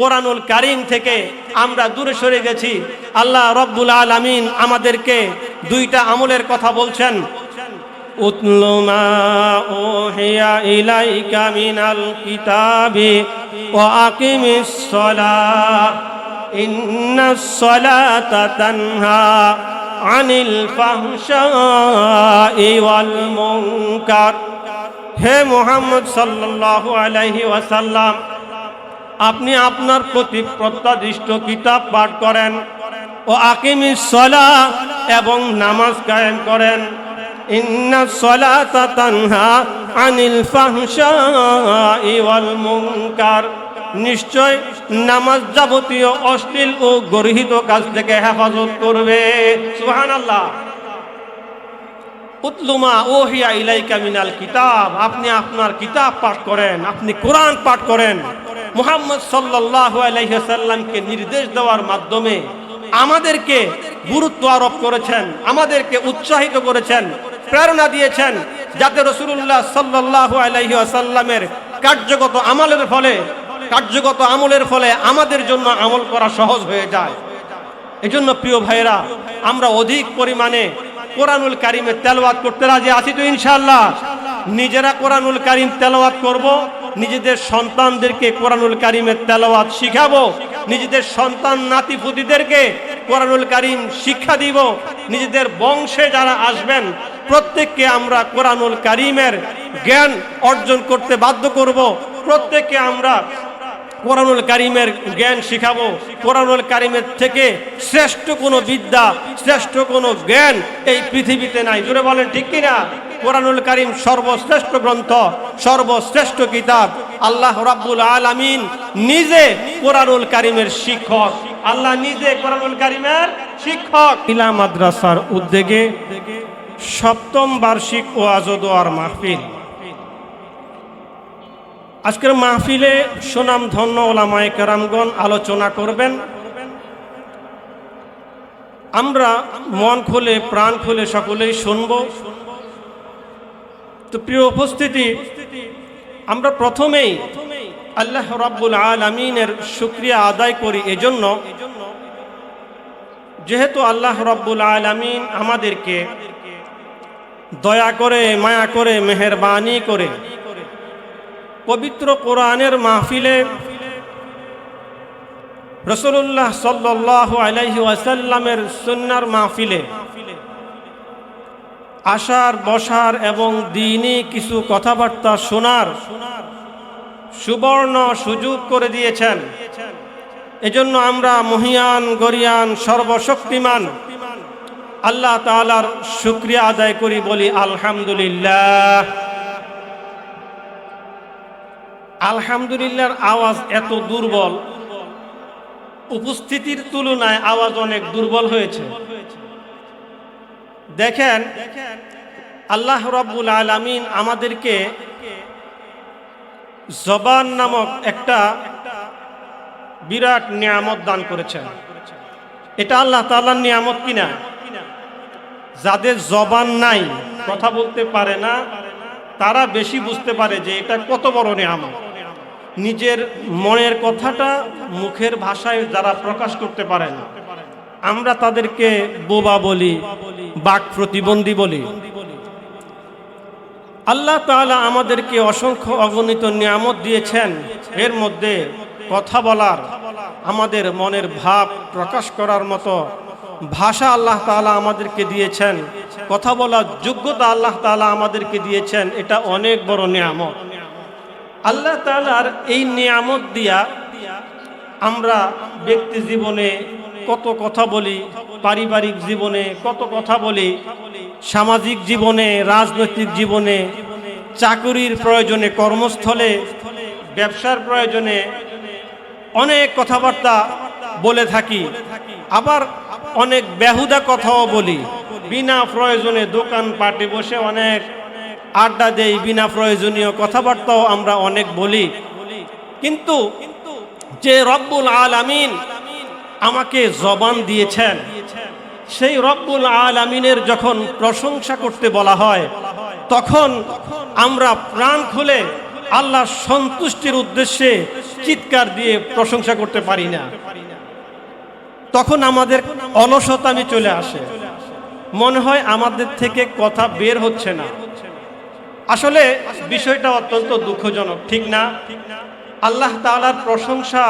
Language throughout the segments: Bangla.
কোরআনুল কারিম থেকে আমরা দূরে সরে গেছি। আল্লাহ রব্বুল আলামিন আমাদেরকে দুইটা আমলের কথা বলছেন। তানহা আনিল হে মুহাম্মদ সাল্লাল্লাহু আলাইহি ওয়াসাল্লাম আপনি আপনার প্রতি প্রত্যাদিষ্ট কিতাব পাঠ করেন ও আকিমি সলা এবং নামাজ কায়েম করেন। ইন্না সলাতা তানহা আনিল ফাহশাই ওয়াল মুনকার। নিশ্চয় নামাজ যাবতীয় অশ্লীল ও গর্হিত কাজ থেকে হেফাজত করবে। সুবহানাল্লাহ। উতলুমা ওহিয়া ইলাইকা মিনাল কিতাব। আপনি আপনার কিতাব পাঠ করেন, আপনি কোরআন পাঠ করেন। মুহাম্মদ সাল্লাল্লাহু আলাইহি সাল্লামকে নির্দেশ দেওয়ার মাধ্যমে আমাদেরকে গুরুত্ব আরোপ করেছেন, আমাদেরকে উৎসাহিত করেছেন, প্রেরণা দিয়েছেন যাতে রসুল্লাহ আলাইহি সাল্লামের কার্যগত আমলের ফলে, কার্যগত আমলের ফলে আমাদের জন্য আমল করা সহজ হয়ে যায়। এজন্য প্রিয় ভাইরা আমরা অধিক পরিমাণে কোরআনুল কারিমের তেলাওয়াত করতে রাজি আছি তো ইনশাআল্লাহ। নিজেরা কোরআনুল কারিম তেলাওয়াত করব নিজেদের সন্তানদেরকে কোরআনুল কারিমের তেলাওয়াত শিখাবো, নিজেদের সন্তান নাতিপুতিদেরকে কোরআনুল কারিম শিক্ষা দিব, নিজেদের বংশে যারা আসবেন, প্রত্যেককে আমরা কোরআনুল কারিমের জ্ঞান অর্জন করতে বাধ্য করব, প্রত্যেককে আমরা কোরআনুল কারিমের জ্ঞান শিখাবো, কোরআনুল কারিমের থেকে শ্রেষ্ঠ কোনো বিদ্যা, শ্রেষ্ঠ কোনো জ্ঞান এই পৃথিবীতে নাই। জুড়ে বলেন ঠিক কিনা? কোরআনুল করিম সর্বশ্রেষ্ঠ গ্রন্থ, সর্বশ্রেষ্ঠ কিতাব। আল্লাহ রাব্বুল আলামিন নিজে কোরআনুল করিমের শিক্ষক। আল্লাহ নিজে কোরআনুল কারিমের শিক্ষক। ইলা মাদ্রাসার উদ্যোগে সপ্তম বার্ষিক ওয়াজ দোয়ার মাহফিল। আজকের মাহফিলে সুনাম ধন্য ওলামায় কেরামগণ আলোচনা করবেন। আমরা মন খুলে, প্রাণ খুলে সকলেই শুনব। তো প্রিয় উপস্থিতি, আমরা প্রথমেই আল্লাহ রাব্বুল আলমিনের শুক্রিয়া আদায় করি এজন্য। যেহেতু আল্লাহ রব্বুল আলমিন আমাদেরকে দয়া করে, মায়া করে, মেহরবানি করে পবিত্র কোরআনের মাহফিলে রসুল্লাহ সাল্লাহ আলাইহি ওয়াসাল্লামের সুন্নার মাহফিলে আসার বসার এবং দিনই কিছু কথাবার্তা শোনার সুবর্ণ সুযোগ করে দিয়েছেন। এজন্য আমরা মহিয়ান, গরিয়ান, সর্বশক্তিমান আল্লাহ তালার শুক্রিয়া আদায় করি, বলি আলহামদুলিল্লাহ। আলহামদুলিল্লাহর আওয়াজ এত দুর্বল। উপস্থিতির তুলনায় আওয়াজ অনেক দুর্বল হয়েছে। দেখেন, আল্লাহ রাব্বুল আলামিন আমাদেরকে জবান নামক একটা বিরাট নিয়ামত দান করেছেন। এটা আল্লাহ তাআলার নিয়ামত কিনা? যাদের জবান নাই, কথা বলতে পারে না, তারা বেশি বুঝতে পারে যে এটা কত বড় নিয়ামত। নিজের মনের কথাটা মুখের ভাষায় যারা প্রকাশ করতে পারে না। আমরা তাদেরকে বোবা বলি, বাক প্রতিবন্ধী বলি। আল্লাহ তাআলা আমাদেরকে অসংখ্য অগণিত নিয়ামত দিয়েছেন। এর মধ্যে কথা বলার, আমাদের মনের ভাব প্রকাশ করার মতো ভাষা আল্লাহ তাআলা আমাদেরকে দিয়েছেন। কথা বলার যোগ্যতা আল্লাহ তাআলা আমাদেরকে দিয়েছেন। এটা অনেক বড় নিয়ামত। আল্লাহ তাআলার এই নিয়ামত দিয়া আমরা ব্যক্তি জীবনে কত কথা বলি, পারিবারিক জীবনে কত কথা বলি, সামাজিক জীবনে, রাজনৈতিক জীবনে, চাকুরির প্রয়োজনে, কর্মস্থলে, ব্যবসার প্রয়োজনে অনেক কথাবার্তা বলে থাকি। আবার অনেক বেহুদা কথাও বলি। বিনা প্রয়োজনে দোকান পাটে বসে অনেক আড্ডা দেই, বিনা প্রয়োজনীয় কথাবার্তাও আমরা অনেক বলি। কিন্তু যে রব্বুল আলামিন আমাকে জবান দিয়েছেন। সেই রব্বুল আলামিনের যখন প্রশংসা করতে বলা হয়, তখন আমরা প্রাণ খুলে আল্লাহ সন্তুষ্টির উদ্দেশ্যে চিৎকার দিয়ে প্রশংসা করতে পারি না। তখন আমাদের অলসতামি চলে আসে। মনে হয় আমাদের থেকে কথা বের হচ্ছে না। আসলে বিষয়টা অত্যন্ত দুঃখজনক, ঠিক না? আল্লাহ তাআলার প্রশংসা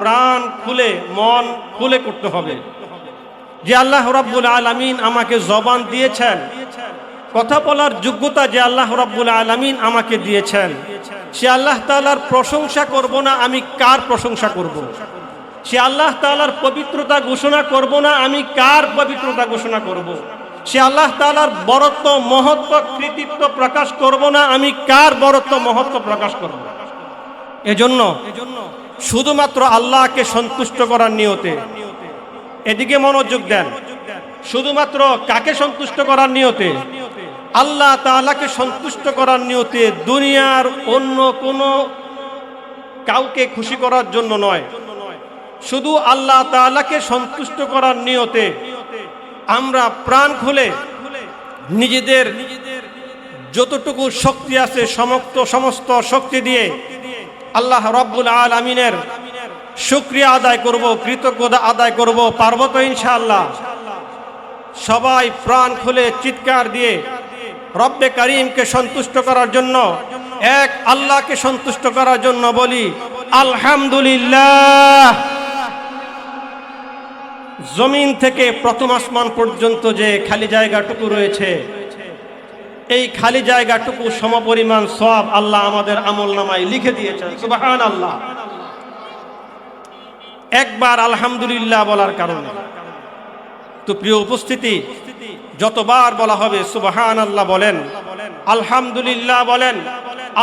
প্রাণ খুলে, মন খুলে করতে হবে যে আল্লাহ রাব্বুল আলামিন আমাকে জবান দিয়েছেন, কথা বলার যোগ্যতা যে আল্লাহ রাব্বুল আলামিন আমাকে দিয়েছেন, সে আল্লাহ তাআলার প্রশংসা করব না, আমি কার প্রশংসা করব। সে আল্লাহ তাআলার পবিত্রতা ঘোষণা করব না, আমি কার পবিত্রতা ঘোষণা করব। সে আল্লাহ তাআলার বরত্ব, মহত্ব, কৃতিত্ব প্রকাশ করব না, আমি কার বরত্ব, মহত্ব প্রকাশ করব এজন্য শুধুমাত্র আল্লাহকে সন্তুষ্ট করার নিয়তে। এদিকে মনোযোগ দেন। শুধুমাত্র কাকে সন্তুষ্ট করার নিয়তে? আল্লাহ তাআলাকে সন্তুষ্ট করার নিয়তে দুনিয়ার অন্য কোনো কাউকে খুশি করার জন্য নয়। শুধু আল্লাহ তাআলাকে সন্তুষ্ট করার নিয়তে আমরা প্রাণ খুলে নিজেদের যতটুকু শক্তি আছে, সমস্ত সমস্ত শক্তি দিয়ে আল্লাহ রব্বুল আলমিনের শুক্রিয়া আদায় করব, কৃতজ্ঞতা আদায় করব, পারব তো ইনশাআল্লাহ। সবাই প্রাণ খুলে চিৎকার দিয়ে রব্বে করিমকে সন্তুষ্ট করার জন্য, এক আল্লাহকে সন্তুষ্ট করার জন্য বলি, আলহামদুলিল্লাহ। জমিন থেকে প্রথম আসমান পর্যন্ত যে খালি জায়গাটুকু রয়েছে এই খালি জায়গাটুকু সমপরিমাণ সব আল্লাহ আমাদের আমল নামায় লিখে দিয়েছেন। সুবাহান আল্লাহ একবার আলহামদুলিল্লাহ বলার কারণে। তো প্রিয় উপস্থিতি, যতবার বলা হবে সুবাহান আল্লাহ বলেন, আলহামদুলিল্লাহ বলেন,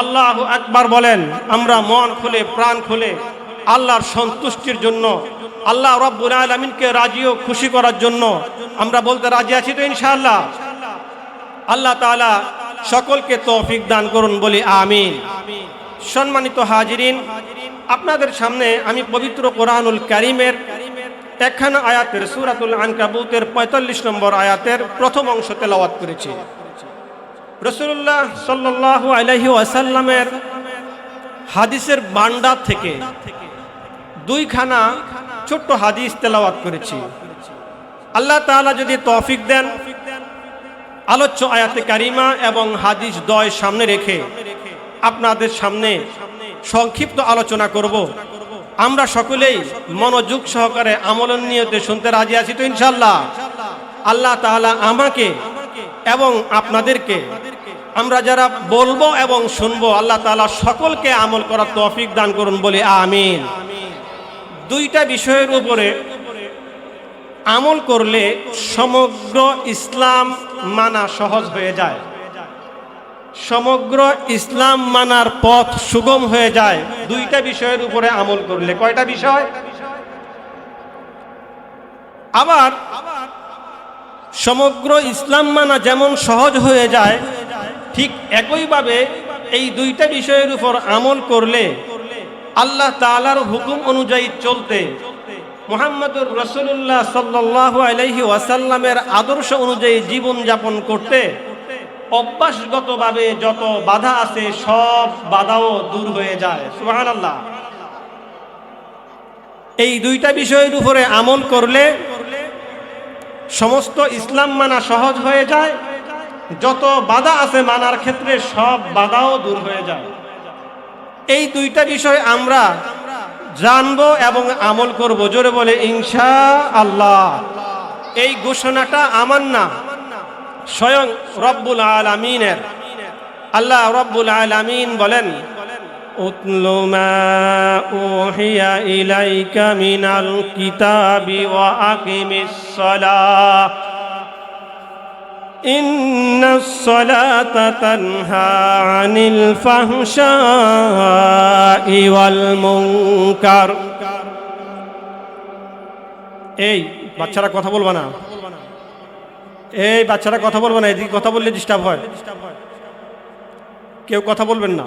আল্লাহ একবার বলেন, আমরা মন খুলে, প্রাণ খুলে, আল্লাহর সন্তুষ্টির জন্য, আল্লাহ রব্বুল আলমিনকে রাজি ও খুশি করার জন্য আমরা বলতে রাজি আছি তো ইনশাআল্লাহ। আল্লাহ তাআলা সকলকে তৌফিক দান করুন বলি আমিন। সম্মানিত হাজিরিন, আপনাদের সামনে আমি পবিত্র কোরআনুল কারিমের একখানা আয়াতের, সুরাতুল আনকাবুতের পঁয়তাল্লিশ নম্বর আয়াতের প্রথম অংশ তেলাওয়াত করেছি। রসুল্লাহ সাল্লাল্লাহু আলাইহি ওয়াসাল্লামের হাদিসের বান্ডার থেকে দুইখানা ছোট্ট হাদিস তেলাওয়াত করেছি। আল্লাহ তাআলা যদি তৌফিক দেন আলোচ্য আয়াতে কারিমা এবং হাদিস দয় সামনে রেখে আপনাদের সামনে সংক্ষিপ্ত আলোচনা করব। আমরা সকলেই মনোযোগ সহকারে আমলন নিয়তে শুনতে রাজি আছি তো ইনশাল্লাহ আল্লাহ তাআলা আমাকে এবং আপনাদেরকে আমরা যারা বলব এবং শুনব, আল্লাহ তাআলা সকলকে আমল করার তৌফিক দান করুন বলে, আমিন। দুইটা বিষয়ের উপরে আমল করলে সমগ্র ইসলাম মানা সহজ হয়ে যায়। সমগ্র ইসলাম মানার পথ সুগম হয়ে যায়। দুইটা বিষয়ের উপরে আমল করলে। কয়টা বিষয়? আবার সমগ্র ইসলাম মানা যেমন সহজ হয়ে যায়, ঠিক একইভাবে এই দুইটা বিষয়ের উপর আমল করলে আল্লাহ তালার হুকুম অনুযায়ী চলতে মোহাম্মদুর রসুল্লাহ সাল্লাহ আলহি ওয়াসাল্লামের আদর্শ অনুযায়ী জীবন যাপন করতে, অভ্যাসগতভাবে যত বাধা আছে সব বাধাও দূর হয়ে যায়। সুহান আল্লাহ এই দুইটা বিষয়ের উপরে আমল করলে সমস্ত ইসলাম মানা সহজ হয়ে যায়, যত বাধা আছে মানার ক্ষেত্রে সব বাধাও দূর হয়ে যায়। এই দুইটা বিষয় আমরা জানবো এবং আমল করব জোরে বলে ইনশা আল্লাহ এই ঘোষণাটা আমার না স্বয়ং রব্বুল আলমিনের আল্লাহ রব্বুল আলমিন বলেন أتل ما أوحي إليك من الكتاب وأقم الصلاة إن الصلاة تنهى عن الفحشاء والمنكر এই বাচ্চারা কথা বলবা না এই বাচ্চারা কথা বলবে না এদিকে কথা বললে ডিস্টার্ব হয় কেউ কথা বলবেন না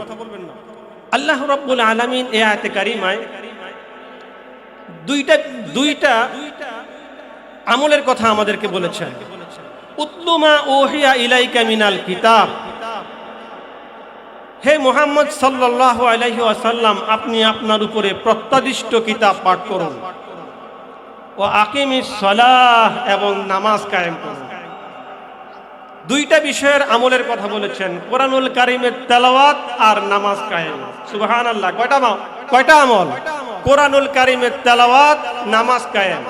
আল্লাহ রব্বুল আলমিন এ আয়তে কারিমায় দুইটা দুইটা আমলের কথা আমাদেরকে বলেছেন উতলুমা ওহিয়া ইলাইকা মিনাল কিতাব। হে মোহাম্মদ সাল্লাহ আলহি আসাল্লাম আপনি আপনার উপরে প্রত্যাদিষ্ট কিতাব পাঠ করুন। ও আকিমি সলাহ, এবং নামাজ কায়েম করুন। দুইটা বিষয়ের আমলের কথা বলেছেন, কোরআনুল কারিমের তেলাওয়াত আর নামাজ কায়েম। সুবাহান আল্লাহ কয়টা কয়টা আমল? কোরআনুল কারিমের তেলাওয়াত, নামাজ কায়েম।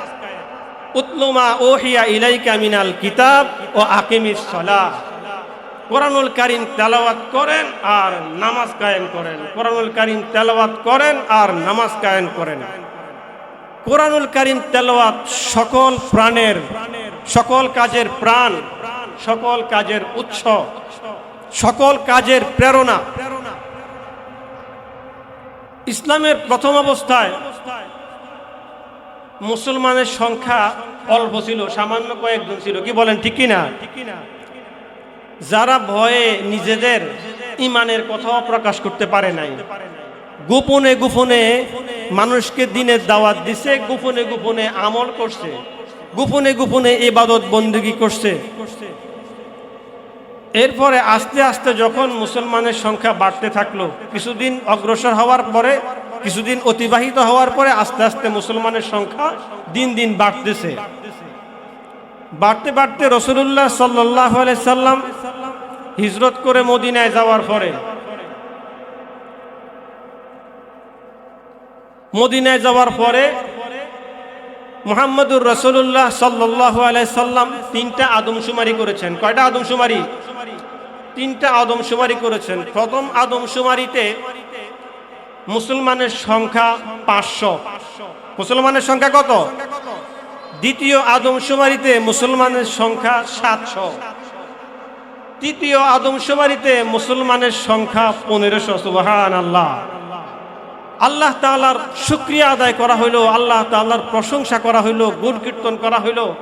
উতলুমা ওহিয়া ইলাইকা মিনাল কিতাব ও আকিমিস সলাহ। কোরআনুল কারিম তেলাওয়াত করেন আর নামাজ কায়েম করেন। কোরআনুল কারিম তেলাওয়াত করেন আর নামাজ কায়েম করেন। কোরআনুল কারিম তেলাওয়াত সকল প্রাণের, সকল কাজের প্রাণ, সকল কাজের উৎস, সকল কাজের প্রেরণা। ইসলামের প্রথম অবস্থায় মুসলমানের সংখ্যা অল্প ছিল, সামান্য কয়েকজন ছিল। কি বলেন, ঠিক কিনা? যারা ভয়ে নিজেদের ইমানের কথাও প্রকাশ করতে পারে নাই। গোপনে গোপনে মানুষকে দিনের দাওয়াত দিছে, গোপনে গোপনে আমল করছে, গোপনে গোপনে ইবাদত বন্দুকি করছে। এরপরে আস্তে আস্তে যখন মুসলমানের সংখ্যা বাড়তে থাকল, কিছুদিন অগ্রসর হওয়ার পরে কিছুদিন অতিবাহিত হওয়ার পরে আস্তে আস্তে মুসলমানের সংখ্যা দিন দিন বাড়তেছে। বাড়তে বাড়তে রসুল্লাহ সাল্লাহ সাল্লাম হিজরত করে মদিনায় যাওয়ার পরে মদিনায় যাওয়ার পরে মোহাম্মদুর রসুল্লাহ সাল্লাহ সাল্লাম তিনটা আদমশুমারি করেছেন। কয়টা আদমশুমারি? তিনটা আদমশুমারি করেছেন। প্রথম আদমশুমারিতে মুসলমানের সংখ্যা পাঁচশো। মুসলমানের সংখ্যা কত? দ্বিতীয় আদমশুমারিতে মুসলমানের সংখ্যা সাতশো। তৃতীয় আদমশুমারিতে মুসলমানের সংখ্যা পনেরোশো সুবাহান আল্লাহ আল্লাহ তালার শুক্রিয়া আদায় করা হইল, আল্লাহ তাল্লার প্রশংসা করা হইল, গুণ কীর্তন করা হইল,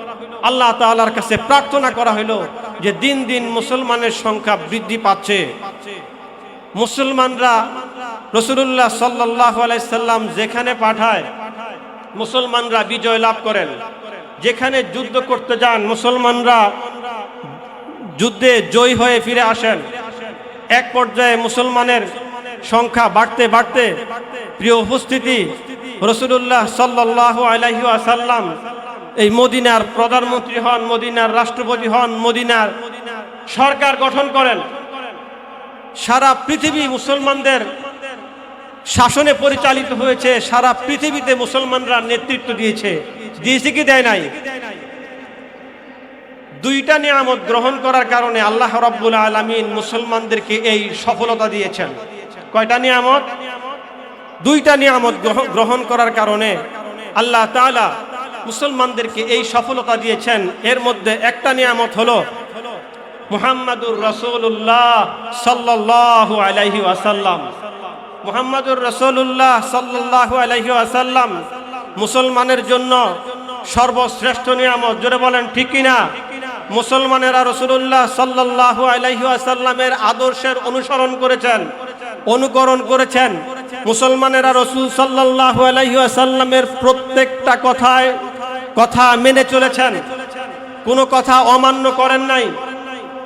আল্লাহ তাল্লার কাছে প্রার্থনা করা হইল যে দিন দিন মুসলমানের সংখ্যা বৃদ্ধি পাচ্ছে। মুসলমানরা রসুল্লাহ সাল্লাহ আলাইসাল্লাম যেখানে পাঠায়, মুসলমানরা বিজয় লাভ করেন। যেখানে যুদ্ধ করতে যান, মুসলমানরা যুদ্ধে জয়ী হয়ে ফিরে আসেন। এক পর্যায়ে মুসলমানের সংখ্যা বাড়তে বাড়তে প্রিয় উপস্থিতি রসুল্লাহ সাল্লাহ আলাইহি আসাল্লাম এই মদিনার প্রধানমন্ত্রী হন, মদিনার রাষ্ট্রপতি হন, মদিনার সরকার গঠন করেন। সারা পৃথিবী মুসলমানদের শাসনে পরিচালিত হয়েছে, সারা পৃথিবীতে মুসলমানরা নেতৃত্ব দিয়েছে। দিয়েছে কি দেয় নাই? দুইটা নিয়ামত গ্রহণ করার কারণে আল্লাহ রব্বুল আলমিন মুসলমানদেরকে এই সফলতা দিয়েছেন। কয়টা নিয়ামত? দুইটা নিয়ামত গ্রহণ করার কারণে আল্লাহ তালা মুসলমানদেরকে এই সফলতা দিয়েছেন। এর মধ্যে একটা নিয়ামত হলো মুহাম্মাদুর রসুল্লাহ সাল্লাহ আলাইহি আসাল্লাম মুহাম্মাদুর রসুল্লাহ সাল্লাহ আলাইহি আসাল্লাম মুসলমানের জন্য সর্বশ্রেষ্ঠ নিয়ামত, জোরে বলেন, ঠিক কিনা? মুসলমানেরা রসুল্লাহ সাল্লাহ আলাইহি আসাল্লামের আদর্শের অনুসরণ করেছেন, অনুকরণ করেছেন। মুসলমানেরা রসুল সাল্লাহ আলাইহি আসাল্লামের প্রত্যেকটা কথায় কথা মেনে চলেছেন। কোনো কথা অমান্য করেন নাই।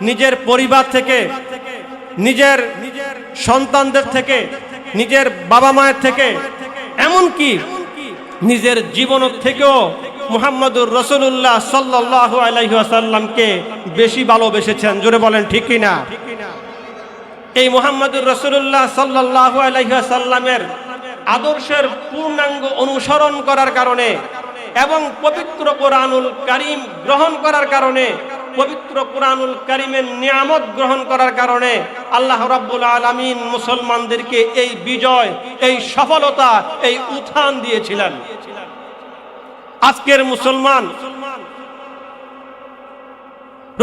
নিজের পরিবার থেকে, নিজের সন্তানদের থেকে নিজের বাবা মায়ের থেকে, এমনকি নিজের জীবন থেকেও মুহাম্মদুর রসুল্লাহ সাল্লাহ আলাইসাল্লামকে বেশি ভালোবেসেছেন। জোরে বলেন, ঠিক কিনা? এই মুহাম্মদুর রসুল্লাহ সাল্লাহ আলাইসাল্লামের আদর্শের পূর্ণাঙ্গ অনুসরণ করার কারণে এবং পবিত্র কোরআনুল কারিম গ্রহণ করার কারণে পবিত্র কোরআনুল কারিমের নিয়ামত গ্রহণ করার কারণে আল্লাহ রাব্বুল আলমিন মুসলমানদেরকে এই বিজয়, এই সফলতা, এই উত্থান দিয়েছিলেন। আজকের মুসলমান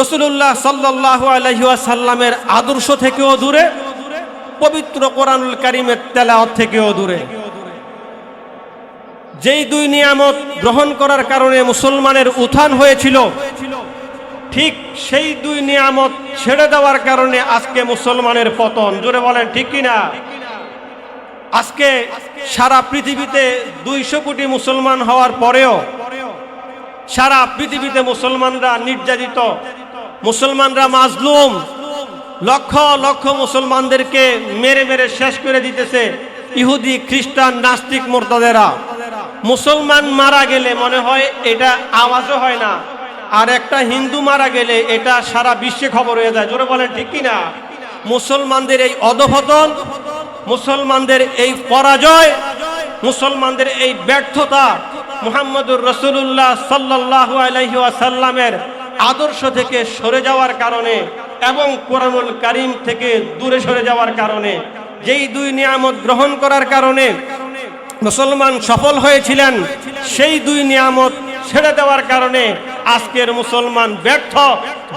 রসুল্লাহ সাল্লাহ আলহিসাল্লামের আদর্শ থেকেও দূরে, পবিত্র কোরআনুল কারিমের তেলাওয়াত থেকেও দূরে। যেই দুই নিয়ামত গ্রহণ করার কারণে মুসলমানের উত্থান হয়েছিল ঠিক সেই দুই নিয়ামত ছেড়ে দেওয়ার কারণে আজকে মুসলমানের পতন। জোরে বলেন, ঠিক কিনা? আজকে সারা পৃথিবীতে দুইশো কোটি মুসলমান হওয়ার পরেও সারা পৃথিবীতে মুসলমানরা নির্যাতিত। মুসলমানরা মাজলুম। লক্ষ লক্ষ মুসলমানদেরকে মেরে মেরে শেষ করে দিতেছে ইহুদি, খ্রিস্টান, নাস্তিক মোর্তাদেরা। মুসলমান মারা গেলে মনে হয় এটা আওয়াজও হয় না। আর একটা হিন্দু মারা গেলে এটা সারা বিশ্বে খবর হয়ে যায়। জোরে বলেন, ঠিক কিনা? মুসলমানদের এই অধপতন, মুসলমানদের এই পরাজয়, মুসলমানদের এই ব্যর্থতা মুহাম্মদুর রসুল্লাহ সাল্লাহ আলহি আসাল্লামের আদর্শ থেকে সরে যাওয়ার কারণে এবং কোরআনুল কারিম থেকে দূরে সরে যাওয়ার কারণে, যেই দুই নিয়ামত গ্রহণ করার কারণে মুসলমান সফল হয়েছিলেন, সেই দুই নিয়ামত ছেড়ে দেওয়ার কারণে আজকের মুসলমান ব্যর্থ।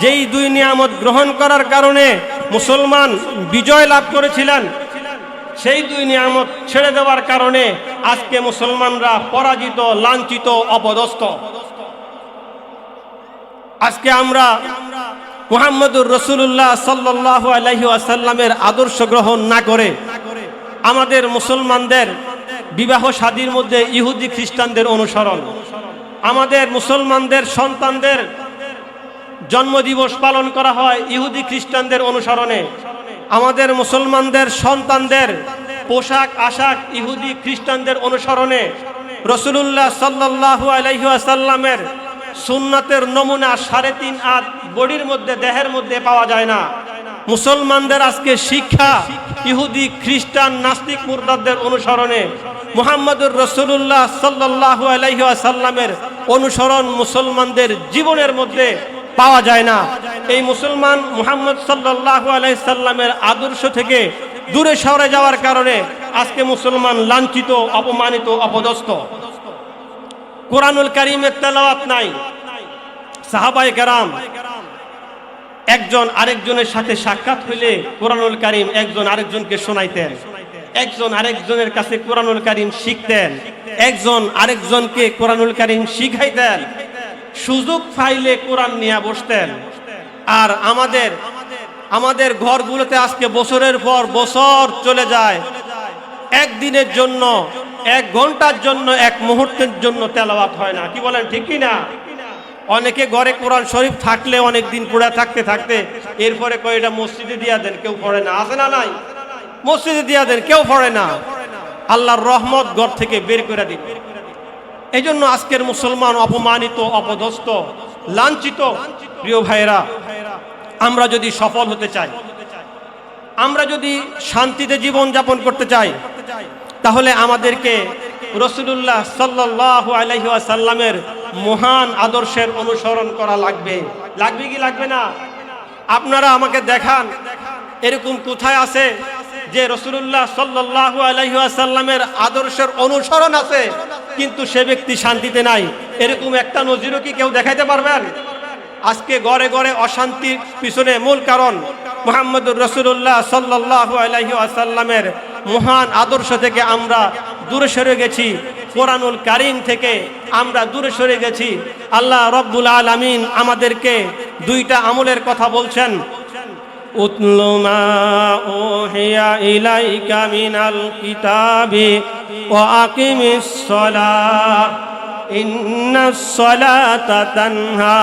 যেই দুই নিয়ামত গ্রহণ করার কারণে মুসলমান বিজয় লাভ করেছিলেন, সেই দুই নিয়ামত ছেড়ে দেওয়ার কারণে আজকে মুসলমানরা পরাজিত, লাঞ্ছিত, অপদস্থ। আজকে আমরা মুহাম্মদুর রসুল্লাহ সাল্লাহ আলহি আসাল্লামের আদর্শ গ্রহণ না করে আমাদের মুসলমানদের বিবাহ শাদীর মধ্যে ইহুদি খ্রিস্টানদের অনুসরণ আমাদের মুসলমানদের সন্তানদের জন্মদিবস পালন করা হয় ইহুদি খ্রিস্টানদের অনুসরণে। আমাদের মুসলমানদের সন্তানদের পোশাক, আশাক ইহুদি খ্রিস্টানদের অনুসরণে। রসুলুল্লাহ সাল্লাহু আলহিহাসাল্লামের সুন্নাতের নমুনা সাড়ে তিন আট বডির মধ্যে, দেহের মধ্যে পাওয়া যায় না। মুসলমানদের আজকে শিক্ষা ইহুদি খ্রিস্টান নাস্তিক মুরদাদের অনুসরণে। মুহাম্মদুর রসুল্লাহ সাল্লাহু আলহিহাসাল্লামের অনুসরণ মুসলমানদের জীবনের মধ্যে পাওয়া যায় না। এই মুসলমান মুহাম্মদ সাল্লাহ আলাইসাল্লামের আদর্শ থেকে দূরে সরে যাওয়ার কারণে আজকে মুসলমান লাঞ্ছিত, অপমানিত, অপদস্থ। কোরআনুল করিমের তেলাওয়াত নাই। সাহাবাই কারাম একজন আরেকজনের সাথে সাক্ষাৎ হইলে কোরআনুল করিম একজন আরেকজনকে শোনাইতেন। একজন আরেকজনের কাছে কোরআনুল করিম শিখতেন। একজন আরেকজনকে কোরআনুল করিম শিখাইতেন। সুযোগ পাইলে কোরআন নিয়ে বসতেন। আর আমাদের আমাদের ঘরগুলোতে আজকে বছরের পর বছর চলে যায়। একদিনের জন্য, এক ঘণ্টার জন্য, এক মুহূর্তের জন্য তেলাওয়াত হয় না। কি বলেন, ঠিক না অনেকে ঘরে কোরআন শরীফ থাকলে অনেক দিন পড়ে থাকতে থাকতে এরপরে কয়টা মসজিদে দিয়া দেন, কেউ পড়ে না। আছে না নাই? মসজিদে দিয়া দেন, কেউ পড়ে না। আল্লাহর রহমত ঘর থেকে বের করে দিন এই জন্য আজকের মুসলমান অপমানিত, অপদস্থ, লাঞ্ছিত, প্রিয় ভাইয়েরা, আমরা যদি সফল হতে চাই, আমরা যদি শান্তিতে জীবন যাপন করতে চাই, তাহলে আমাদেরকে রসুল্লাহ সাল্লাহ আলহি আসাল্লামের মহান আদর্শের অনুসরণ করা লাগবে। লাগবে কি লাগবে না? আপনারা আমাকে দেখান, এরকম কোথায় আছে? যে রসুল্লাহ সাল্লাহ আলহি আসাল্লামের আদর্শের অনুসরণ আছে, কিন্তু সে ব্যক্তি শান্তিতে নাই। এরকম একটা নজিরও কি কেউ দেখাইতে পারবেন? আজকে গড়ে গড়ে অশান্তির পিছনে মূল কারণ মোহাম্মদুর রসুল্লাহ সাল্লাহ আলহি আসাল্লামের মহান আদর্শ থেকে আমরা দূরে সরে গেছি। কোরআনুল কারিম থেকে আমরা দূরে সরে গেছি। আল্লাহ রব্বুল আলমিন আমাদেরকে দুইটা আমলের কথা বলছেন। ওহিয়া ইলাইকা মিনাল কিতাবি ওয়া আকিমিস সালাহ ইন্নাস সালাতা তানহা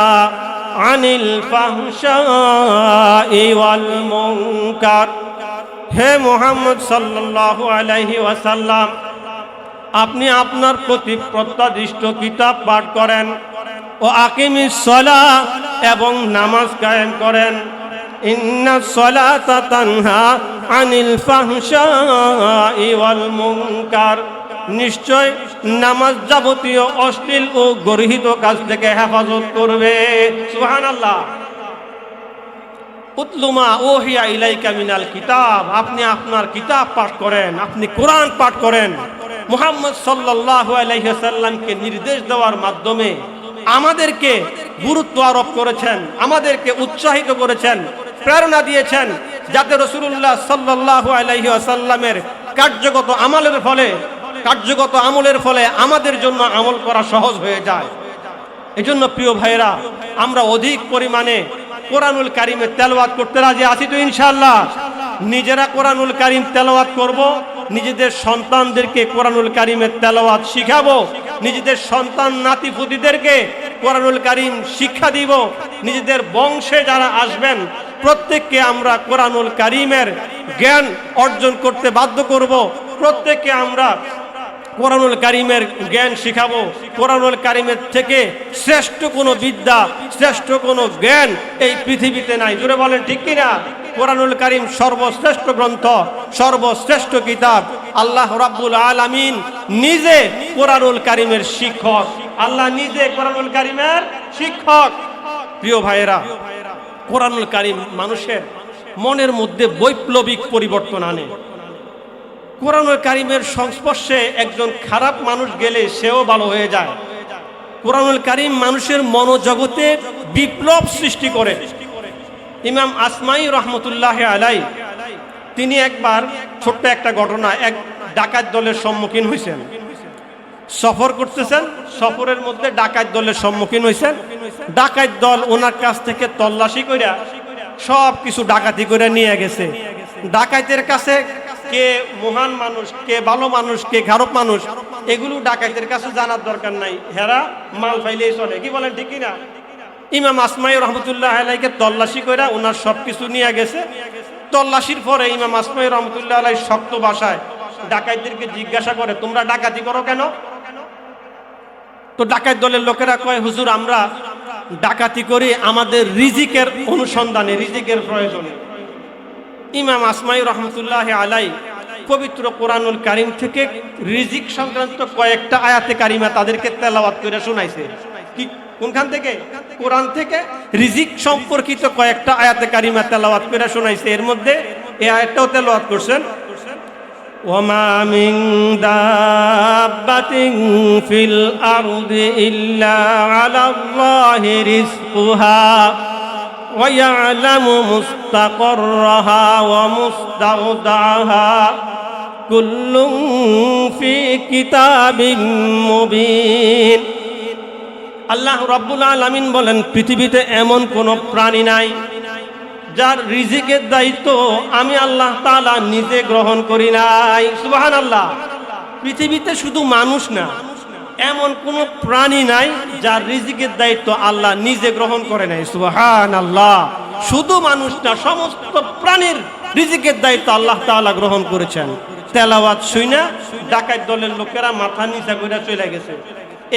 আনিল ফাহশাই ওয়াল মুনকার। হে মোহাম্মদ সাল্লাল্লাহু আলাইহি ওয়াসাল্লাম, আপনি আপনার প্রতি প্রত্যাদিষ্ট কিতাব পাঠ করেন, ও আকিমি সলা এবং নামাজ কায়েম করেন। সলাতা তানহা আনিল ফাহশাই ওয়াল মুনকার। নিশ্চয় নামাজ যাবতীয় অশ্লীল ও গর্হিত কাজ থেকে হেফাজত করবে। সুবহানাল্লাহ। উতলুমা ওহিয়া ইলাইকা মিনাল কিতাব। আপনি আপনার কিতাব পাঠ করেন, আপনি কোরআন পাঠ করেন। মুহাম্মদ সাল্লাল্লাহু আলাইহি সাল্লামকে নির্দেশ দেওয়ার মাধ্যমে আমাদেরকে গুরুত্ব আরোপ করেছেন, আমাদেরকে উৎসাহিত করেছেন। প্রেরণা দিয়েছেন যাতে রসুল্লাহ সাল্লাল্লাহু আলাইহি সাল্লামের কার্যগত আমলের ফলে, কার্যগত আমলের ফলে আমাদের জন্য আমল করা সহজ হয়ে যায়। এজন্য প্রিয় ভাইরা আমরা অধিক পরিমাণে কোরআনুল কারিমের তেলাওয়াত করতে রাজি আছি তো ইনশাআল্লাহ। নিজেরা কোরআনুল কারিম তেলাওয়াত করব, নিজেদের সন্তানদেরকে কোরআনুল কারিমের তেলাওয়াত শিখাবো, নিজেদের সন্তান নাতিপুতিদেরকে কোরআনুল কারিম শিক্ষা দিব, নিজেদের বংশে যারা আসবেন প্রত্যেককে আমরা কোরআনুল কারিমের জ্ঞান অর্জন করতে বাধ্য করব। প্রত্যেককে আমরা কোরআনুল কারিমের জ্ঞান শিখাবো। কোরআনুল কারিমের থেকে শ্রেষ্ঠ কোনো বিদ্যা, শ্রেষ্ঠ কোনো জ্ঞান এই পৃথিবীতে নাই। জুড়ে বলেন, ঠিক কিনা? কোরআনুল কারিম সর্বশ্রেষ্ঠ গ্রন্থ, সর্বশ্রেষ্ঠ কিতাব। আল্লাহ রাব্বুল আলামিন নিজে কোরআনুল কারিমের শিক্ষক। আল্লাহ নিজে কোরআনুল কারিমের শিক্ষক। প্রিয় ভাইয়েরা কোরআনুল কারিম মানুষের মনের মধ্যে বৈপ্লবিক পরিবর্তন আনে। কোরআনুল কারিমের সংস্পর্শে একজন খারাপ মানুষ গেলে সেও ভালো হয়ে যায়। কোরআনুল কারিম মানুষের মনোজগতে বিপ্লব সৃষ্টি করে। ইমাম আসমাই রহমতুল্লাহ আলাই, তিনি একবার ছোট্ট একটা ঘটনা এক ডাকাত দলের সম্মুখীন হয়েছেন সফর করতেছেন, সফরের মধ্যে ডাকাত দলের সম্মুখীন হয়েছেন ডাকাত দল ওনার কাছ থেকে তল্লাশি কইরা সব কিছু ডাকাতি করে নিয়ে গেছে। ডাকাতের কাছে কে মহান মানুষ, কে ভালো মানুষ, কে খারাপ মানুষ, এগুলো ডাকাতের কাছে জানার দরকার নাই। হেরা মাল ফাইলেই চলে। কি বলেন, ঠিক না ইমাম আসমাই রহমতুল্লাহ আলাইকে তল্লাশি করে ওনার সব কিছু নিয়ে গেছে। তল্লাশির পরে ইমাম আসমাই রহমতুল্লাহ আলাই শক্ত ভাষায় ডাকাতদেরকে জিজ্ঞাসা করে, তোমরা ডাকাতি করো কেন? তো ডাকাত দলের লোকেরা কয়, হুজুর, আমরা ডাকাতি করি আমাদের রিজিকের অনুসন্ধানে, রিজিকের প্রয়োজনে। ইমাম আসমাই রহমতুল্লাহ আলাই পবিত্র কোরআনুল কারিম থেকে রিজিক সংক্রান্ত কয়েকটা আয়াতে কারিমা তাদেরকে তেলাওয়াত করে শোনাইছে। কোনখান থেকে? কোরআন থেকে রিজিক সম্পর্কিত কয়েকটা আয়াতে কারিমা তেলাওয়াত করে শোনাইছে। এর মধ্যে এই আয়াতটাও তেলাওয়াত করছেন। وما من دابة في الأرض إلا على الله رزقها ويعلم مستقرها ومستودعها كل في كتاب مبين আল্লাহ রব্বুল আলমিন বলেন পৃথিবীতে এমন কোনো প্রাণী নাই যার রিজিকের দায়িত্ব আমি আল্লাহ তাআলা নিজে গ্রহণ করি নাই। সুবাহান আল্লাহ পৃথিবীতে শুধু মানুষ না, এমন কোনো প্রাণী নাই যার রিজিকের দায়িত্ব আল্লাহ নিজে গ্রহণ করে নাই। সুবাহান আল্লাহ শুধু মানুষ না সমস্ত প্রাণীর রিজিকের দায়িত্ব আল্লাহ তাআলা গ্রহণ করেছেন। তেলাওয়াত শুইনা ডাকাত দলের লোকেরা মাথা নিচা করে চলে গেছে।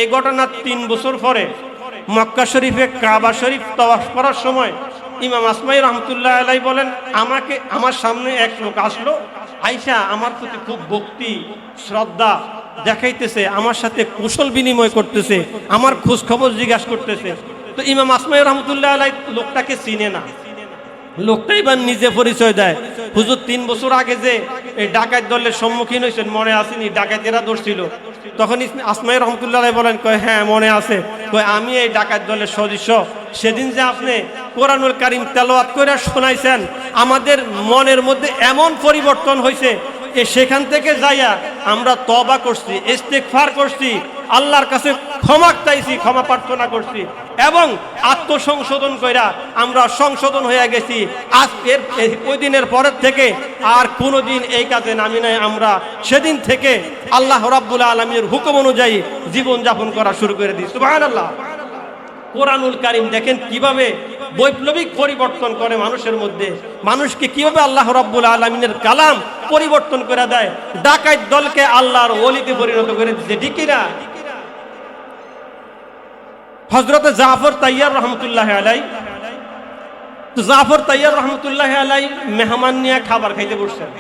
এই ঘটনার তিন বছর পরে মক্কা শরীফে কাবা শরীফ তওয়াফ করার সময় ইমাম আসমাই রহমতুল্লাহ আলাই বলেন, আমাকে, আমার সামনে এক লোক আসলো, আইসা আমার প্রতি খুব ভক্তি, শ্রদ্ধা দেখাইতেছে, আমার সাথে কুশল বিনিময় করতেছে, আমার খোঁজ খবর জিজ্ঞাসা করতেছে। তো ইমাম আসমাই রহমতুল্লাহ আলাই লোকটাকে চিনে না। লোকটাই বা নিজে পরিচয় দেয়। হুজুর, তিন বছর আগে যে এই ডাকাত দলের সম্মুখীন হয়েছেন, মনে আসেনি ডাকাতেরা ধরছিল। তখন আসমাই রহমতুল্লাহ বলেন, কয় হ্যাঁ মনে আছে। কয়, আমি এই ডাকাত দলের সদস্য। সেদিন যে আপনি কোরআনুল কারিম তেলোয়াত করে শোনাইছেন, আমাদের মনের মধ্যে এমন পরিবর্তন হয়েছে যে সেখান থেকে যাইয়া আমরা তবা করছি ইস্তেকফার করছি, আল্লাহর কাছে ক্ষমা চাইছি, ক্ষমা প্রার্থনা করছি এবং আত্মসংশোধন কইরা আমরা সংশোধন হয়ে গেছি। আজকের ওই দিনের পরের থেকে আর কোনো দিন এই কাজে নামি নাই আমরা। সেদিন থেকে আল্লাহ রাব্বুল আলমীর হুকুম অনুযায়ী জীবন যাপন করা শুরু করে দিই। সুবাহ আল্লাহ কোরআনুল কারিম দেখেন কীভাবে বৈপ্লবিক পরিবর্তন করে মানুষের মধ্যে। মানুষকে কীভাবে আল্লাহ রাব্বুল আলমিনের কালাম পরিবর্তন করে দেয়। ডাকাত দলকে আল্লাহর ওলিতে পরিণত করে দিচ্ছে ঠিক কিনা? হজরত জাফর তাইয়ার রহমতুল্লাহ আলাই, জাফর তাইয়ার রহমতুল্লাহ আলাই মেহমান নিয়ে খাবার খাইতে বসছেন।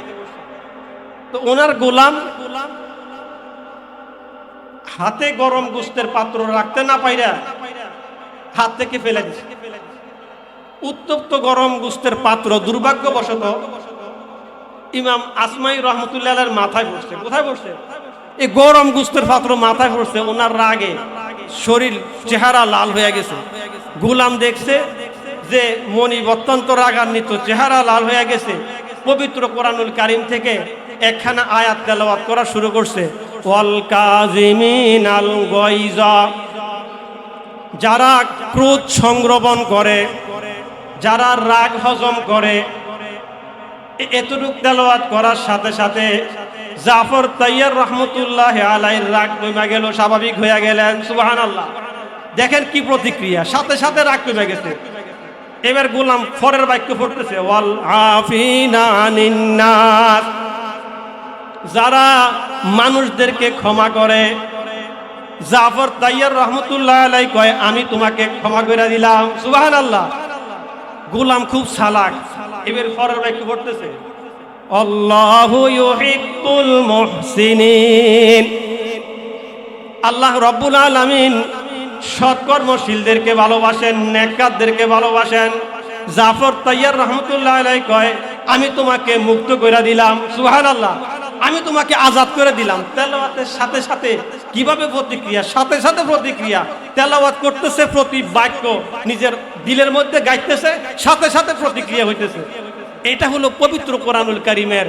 তো ওনার গোলাম হাতে গরম গুস্তের পাত্র রাখতে না পাইরা হাত থেকে ফেলে দিছে। উত্তপ্ত গরম গুস্তের পাত্র দুর্ভাগ্যবশত ইমাম আসমাই রহমতুল্লাহ মাথায় পড়ছে। কোথায় পড়ছে? এই গরম গুস্তের পাত্র মাথায় পড়ছে, ওনার রাগে শরীর, চেহারা লাল হয়ে গেছে। গুলাম দেখছে যে মনি অত্যন্ত রাগান্বিত, চেহারা লাল হয়ে গেছে। পবিত্র কোরআনুল কারিম থেকে একখানা আয়াত তেলাওয়াত করা শুরু করছে, ওয়াল কাজিমিন আল গয়জা। যারা ক্রোধ সংগ্রহণ করে, যারা রাগ হজম করে এতটুক তেলাওয়াত করার সাথে সাথে জাফর তাইয়ার রহমতুল্লাহ আলাইর রাগ কমে গেল, স্বাভাবিক হয়ে গেলেন সুবাহান আল্লাহ দেখেন কি প্রতিক্রিয়া, সাথে সাথে রাগ কমে গেছে। এবার গোলাম ফরের বাক্য পড়তেছে, ওয়াল আফিনা আনিন নাস। যারা মানুষদেরকে ক্ষমা করে জাফর তাইয়ার রহমতুল্লাহ আলাই কয়, আমি তোমাকে ক্ষমা করে দিলাম। সুবাহান আল্লাহ গোলাম খুব সালাক। এবার ফরের বাক্য পড়তেছে আল্লাহু ইউহিব্বুল মুহসিনিন। আল্লাহ রব্বুল আলামিন সৎকর্মশীলদেরকে ভালোবাসেন, নেককারদেরকে ভালোবাসেন। জাফর তাইয়ার রহমতুল্লাহ আলাই কয়, আমি তোমাকে মুক্ত করে দিলাম। সুহান আল্লাহ আমি তোমাকে আজাদ করে দিলাম। তেলাওয়াতের সাথে সাথে কীভাবে প্রতিক্রিয়া? সাথে সাথে প্রতিক্রিয়া। তেলাওয়াত করতেছে প্রতি বাক্য নিজের দিলের মধ্যে গাইতেছে, সাথে সাথে প্রতিক্রিয়া হইতেছে। এটা হলো পবিত্র কোরআনুল কারিমের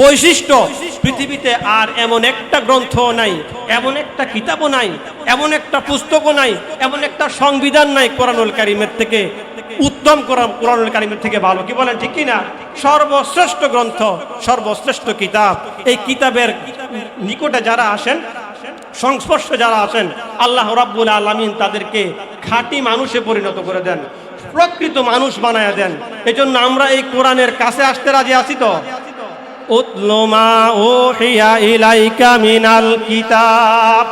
বৈশিষ্ট্য। পৃথিবীতে আর এমন একটা গ্রন্থ নাই, এমন একটা কিতাবও নাই, এমন একটা পুস্তকও নাই, এমন একটা সংবিধান নাই কোরআনুল কারিমের থেকে। উত্তম কোরআন কোরআনুল কারিমের থেকে ভালো। কি বলেন, ঠিক কিনা? সর্বশ্রেষ্ঠ গ্রন্থ, সর্বশ্রেষ্ঠ কিতাব। এই কিতাবের নিকটে যারা আসেন, সংস্পর্শে যারা আসেন, আল্লাহ রাব্বুল আলামিন তাদেরকে খাঁটি মানুষে পরিণত করে দেন, প্রকৃত মানুষ বানায় দেন। এজন্য আমরা এই কোরআনের কাছে আসতে রাজি আছি তো? উতলুমা ওহিয়া ইলাইকা মিনাল কিতাব।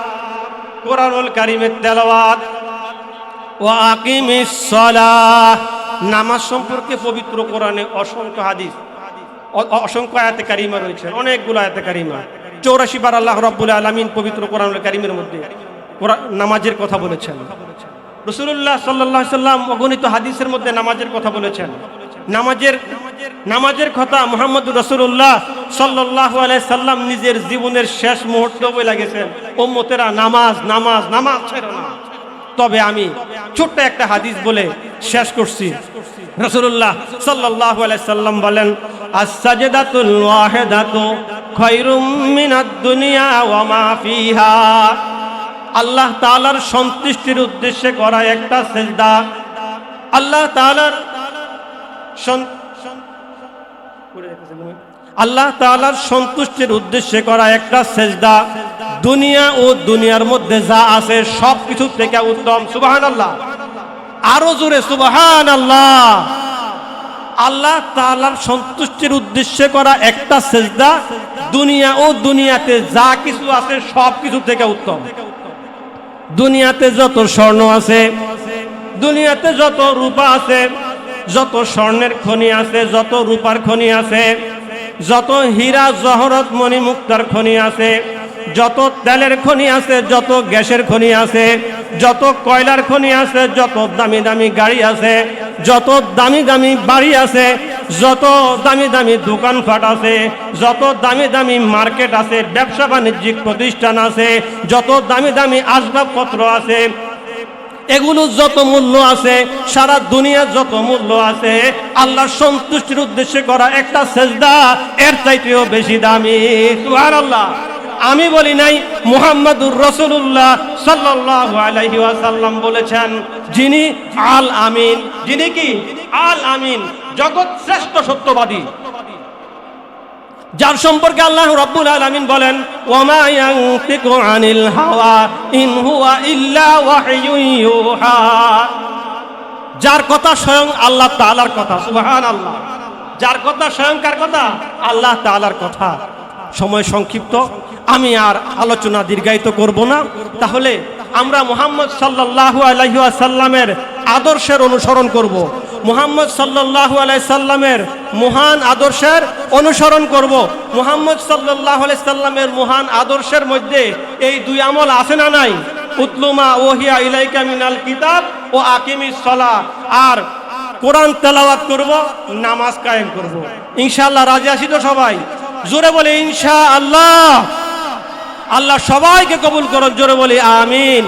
কোরআনুল কারিমের তেলাওয়াত, ওয়া আকিমিস নামাজ সম্পর্কে পবিত্র কোরআনে অসংখ্য হাদিস অসংখ্য আয়াতে কারিমা রয়েছে, অনেকগুলো আয়াতে কারিমা। চৌরাশি বার আল্লাহ রব্বুল আলমিন পবিত্র কোরআন কারিমের মধ্যে নামাজের কথা বলেছেন। রসুল্লাহ সাল্লাহ সাল্লাম অগণিত হাদিসের মধ্যে নামাজের কথা বলেছেন। নামাজের নামাজের কথা মোহাম্মদ রসুল্লাহ সাল্লাহ সাল্লাম নিজের জীবনের শেষ মুহূর্ত বলে গেছেন। ওম্মতেরা নামাজ নামাজ নামাজ ছেড়ো না। তবে আমি ছোট্ট একটা হাদিস বলে শেষ করছি। রসুল্লাহ সাল্লাহ সাল্লাম বলেন আল্লাহ তাআলার সন্তুষ্টির উদ্দেশ্যে করা একটা সেজদা। আল্লাহ তাআলার সন- আল্লাহ তাআলার সন্তুষ্টির উদ্দেশ্যে করা একটা সেজদা। দুনিয়া ও দুনিয়ার মধ্যে যা আছে সব কিছু থেকে উত্তম সুবাহান আল্লাহ আরও জোরে সুবাহান আল্লাহ আল্লাহ তাআলার সন্তুষ্টির উদ্দেশ্যে করা একটা সেজদা, দুনিয়া ও দুনিয়াতে যা কিছু আছে সব কিছু থেকে উত্তম। দুনিয়াতে যত স্বর্ণ আছে, দুনিয়াতে যত রূপা আছে, যত স্বর্ণের খনি আছে, যত রূপার খনি আছে যত হীরা জহরত মণি মুক্তার খনি আছে, যত তেলের খনি আছে, যত গ্যাসের খনি আছে, যত কয়লার খনি আছে, যত দামি দামি গাড়ি আছে, যত দামি দামি বাড়ি আছে, যত দামি দামি দোকানপাট আছে, যত দামি দামি মার্কেট আছে, ব্যবসা বাণিজ্যিক প্রতিষ্ঠান আছে, যত দামি দামি আসবাবপত্র আছে এগুলো যত মূল্য আছে সারা দুনিয়া যত মূল্য আছে আল্লাহর সন্তুষ্টির উদ্দেশ্যে করা একটা সেজদা এর চাইতেও বেশি দামি। সুবহানাল্লাহ। আমি বলি নাই মুহাম্মাদুর রসুল্লাহ সাল্লাল্লাহু আলাইহি ওয়াসাল্লাম বলেছেন যিনি আল আমিন। যিনি কি? আল আমিন জগৎ শ্রেষ্ঠ সত্যবাদী। যার সম্পর্কে আল্লাহ রব্বুল আলামিন বলেন আনিল হাওয়া ইন হুয়া যার কথা স্বয়ং আল্লাহ তালার কথা, সুবহানাল্লাহ। যার কথা স্বয়ং কার কথা? আল্লাহ তালার কথা। সময় সংক্ষিপ্ত। আমি আর আলোচনা দীর্ঘায়িত করব না। তাহলে আমরা মোহাম্মদ সাল্লাল্লাহু আলাইহি ওয়াসাল্লামের আদর্শের অনুসরণ করব। মুহাম্মদ সাল্লাল্লাহু আলাইহি সাল্লামের মহান আদর্শের অনুসরণ করব। মুহাম্মদ সাল্লাল্লাহু আলাইহি সাল্লামের মহান আদর্শের মধ্যে এই দুই আমল আছে না নাই? উতলুমা ওহিয়া ইলাইকা মিনাল কিতাব ও আকিমিস সালাহ। আর কোরআন তেলাওয়াত করব, নামাজ কায়েম করব। ইনশাআল্লাহ রাজি আছি তো সবাই? জোরে বলে ইনশা আল্লাহ আল্লাহ সবাইকে কবুল করুন জোরে বলি আমিন।